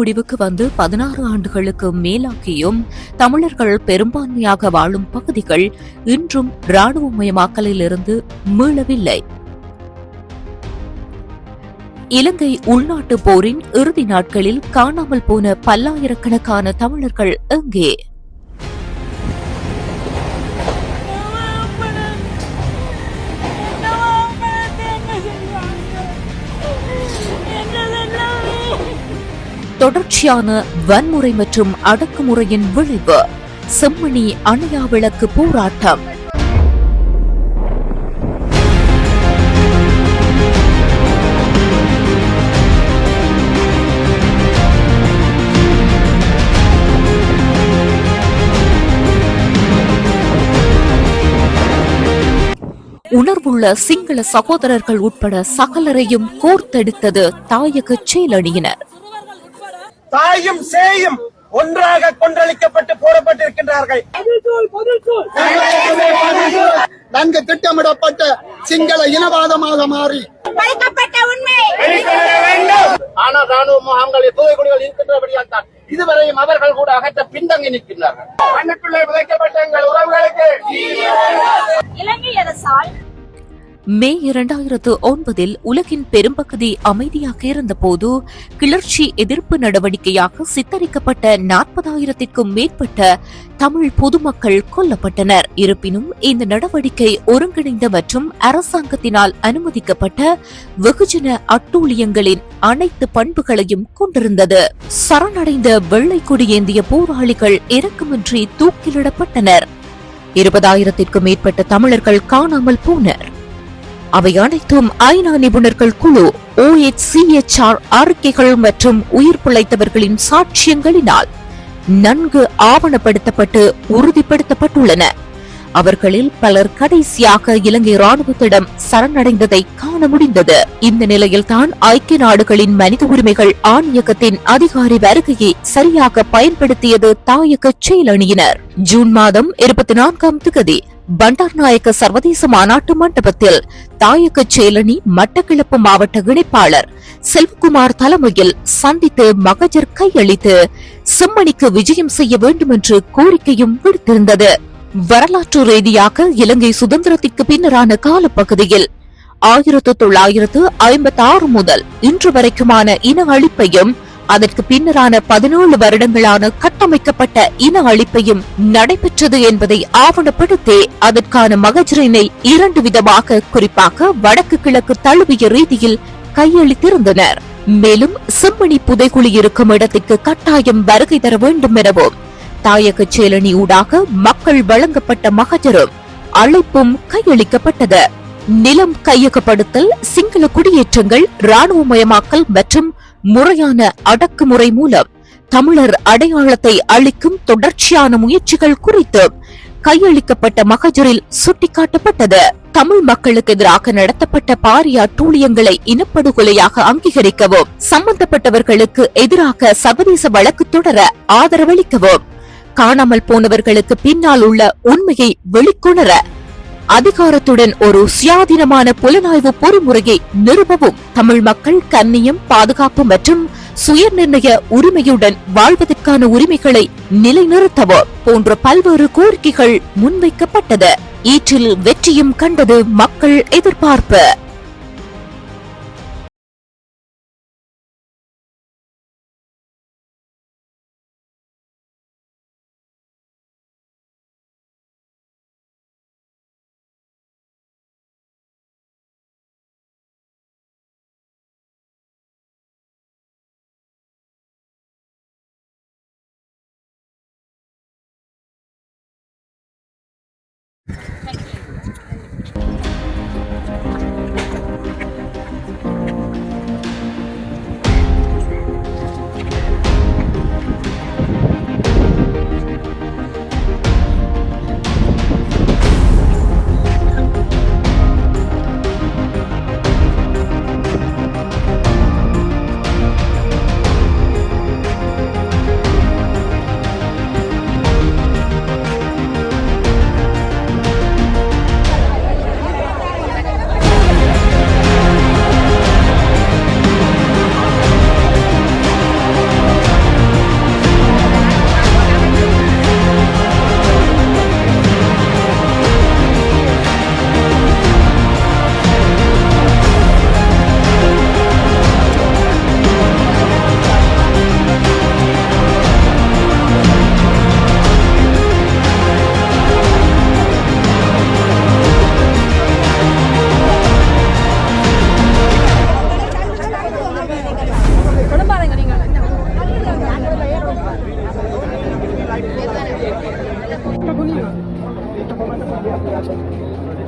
முடிவுக்கு வந்து பதினாறு ஆண்டுகளுக்கு மேலாகியும் தமிழர்கள் பெரும்பான்மையாக வாழும் பகுதிகள் இன்றும் இராணுவமயமாக்கலிலிருந்து மீளவில்லை. இலங்கை உள்நாட்டு போரின் இறுதி நாட்களில் காணாமல் போன பல்லாயிரக்கணக்கான தமிழர்கள் எங்கே? தொடர்ச்சியான வன்முறை மற்றும் அடக்குமுறையின் விளைவு. செம்மணி அணையா விளக்கு போராட்டம். உணர்வுள்ள சிங்கள சகோதரர்கள் உட்பட சகலரையும் கோர்த்தெடுத்தது தாயக செயலணியினர். தாயும் சேயும் ஒன்றாக கொன்றளிக்கப்பட்டு போடப்பட்டிருக்கின்றார்கள். நன்கு திட்டமிடப்பட்ட சிங்கள இனவாதமாக மாறி. மறைக்கப்பட்ட உண்மை. ஆனால் ராணுவ முகாம்களில் புதைக்குடிகள் இருக்கின்றபடியால் தான் இதுவரையும் அவர்கள் கூட அகற்ற பின்தங்கி நிற்கின்றார்கள். மண்ணுக்குள்ளே விதைக்கப்பட்ட எங்கள் உறவுகளுக்கு. இலங்கை அரசால் மே இரண்டாயிரத்து ஒன்பதில் உலகின் பெரும்பகுதி அமைதியாக இருந்தபோது கிளர்ச்சி எதிர்ப்பு நடவடிக்கையாக சித்தரிக்கப்பட்ட நாற்பதாயிரத்திற்கும் மேற்பட்ட தமிழ் பொதுமக்கள் கொல்லப்பட்டனர். இருப்பினும் இந்த நடவடிக்கை ஒருங்கிணைந்த மற்றும் அரசாங்கத்தினால் அனுமதிக்கப்பட்ட வெகுஜன அட்டூழியங்களின் அனைத்து பண்புகளையும் கொண்டிருந்தது. சரணடைந்த வெள்ளை கொடியேந்திய போராளிகள் இறக்கமின்றி தூக்கிலிடப்பட்டனர். இருபதாயிரத்திற்கும் மேற்பட்ட தமிழர்கள் காணாமல் போனர். அவை அனைத்தும் ஐநா நிபுணர்கள் குழு OHCHR அறிக்கைகள் மற்றும் உயிர் பிழைத்தவர்களின் சாட்சியங்களினால் நன்கு ஆவணப்படுத்தப்பட்டு உறுதிப்படுத்தப்பட்டுள்ளன. அவர்களில் பலர் கடைசியாக இலங்கை ராணுவத்திடம் சரணடைந்ததை காண முடிந்தது. இந்த நிலையில்தான் ஐக்கிய நாடுகளின் மனித உரிமைகள் ஆணையகத்தின் அதிகாரி வருகையை சரியாக பயன்படுத்தியது தாயக செயலணியினர். ஜூன் மாதம் இருபத்தி நான்காம் திகதி பண்டார்நாயக்க சர்வதேச மாநாட்டு மண்டபத்தில் தாயக செயலணி மட்டக்கிழப்பு மாவட்ட இணைப்பாளர் செல்வகுமார் தலைமையில் சந்தித்து மகஜர் கையளித்து செம்மணிக்கு விஜயம் செய்ய வேண்டும் என்று கோரிக்கையும் விடுத்திருந்தது. வரலாற்று ரீதியாக இலங்கை சுதந்திரத்திற்கு பின்னரான காலப்பகுதியில் ஆயிரத்து தொள்ளாயிரத்து ஐம்பத்தி ஆறு முதல் இன்று வரைக்குமான இன அழிப்பையும் அதற்கு பின்னரான பதினேழு வருடங்களான கட்டமைக்கப்பட்ட இன அழிப்பையும் நடைபெற்றது என்பதை ஆவணப்படுத்தி அதற்கான மகஜரினை இரண்டு விதமாக குறிப்பாக வடக்கு கிழக்கு தழுவிய ரீதியில் கையளித்திருந்தனர். மேலும் செம்மணி புதைகுழி இருக்கும் இடத்திற்கு கட்டாயம் வருகை தர வேண்டும் எனவும் தாயக சேலனி ஊடாக மக்கள் வழங்கப்பட்ட மகஜரும் அழைப்பும் கையளிக்கப்பட்டது. நிலம் கையகப்படுத்தல் சிங்கள குடியேற்றங்கள் ராணுவமயமாக்கல் மற்றும் முறையான அடக்குமுறை மூலம் தமிழர் அடையாளத்தை அளிக்கும் தொடர்ச்சியான முயற்சிகள் குறித்து கையளிக்கப்பட்ட மகஜரில் சுட்டிக்காட்டப்பட்டது. தமிழ் மக்களுக்கு எதிராக நடத்தப்பட்ட பாரிய அட்டூழியங்களை இனப்படுகொலையாக அங்கீகரிக்கவும் சம்பந்தப்பட்டவர்களுக்கு எதிராக சர்வதேச வழக்கு தொடர ஆதரவளிக்கவும் காணாமல் போனவர்களுக்கு பின்னால் உள்ள உண்மையை வெளிக்கொணர அதிகாரத்துடன் ஒரு சுயாதீனமான புலனாய்வு பொறிமுறையை நிறுவவும். தமிழ் மக்கள் கண்ணியம் பாதுகாப்பு மற்றும் சுயநிர்ணய உரிமையுடன் வாழ்வதற்கான உரிமைகளை நிலைநிறுத்தவும் போன்ற பல்வேறு கோரிக்கைகள் முன்வைக்கப்பட்டது. ஈற்றில் வெற்றியும் கண்டது மக்கள் எதிர்பார்ப்பு.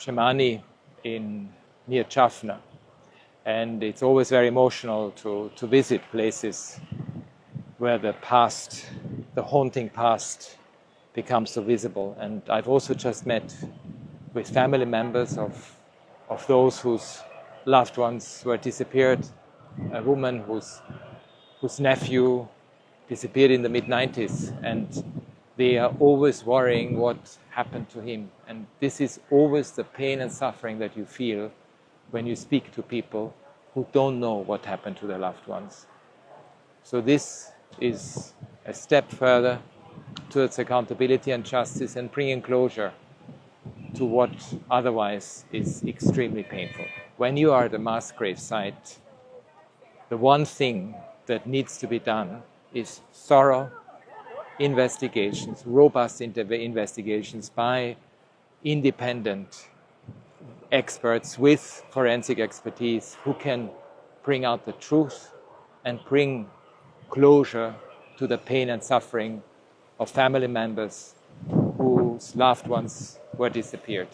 site, Chemani in near Jaffna. And it's always very emotional to, to visit places where the past, the haunting past, becomes so visible. And I've also just met with family members of, of those whose loved ones were disappeared, a woman whose, whose nephew disappeared in the mid 90s, and they are always worrying what happened to him. And this is always the pain and suffering that you feel when you speak to people who don't know what happened to their loved ones. So, this is a step further towards accountability and justice and bringing closure to what otherwise is extremely painful. When you are at a mass grave site, the one thing that needs to be done is thorough investigations, robust investigations by independent experts with forensic expertise who can bring out the truth and bring closure to the pain and suffering of family members whose loved ones were disappeared.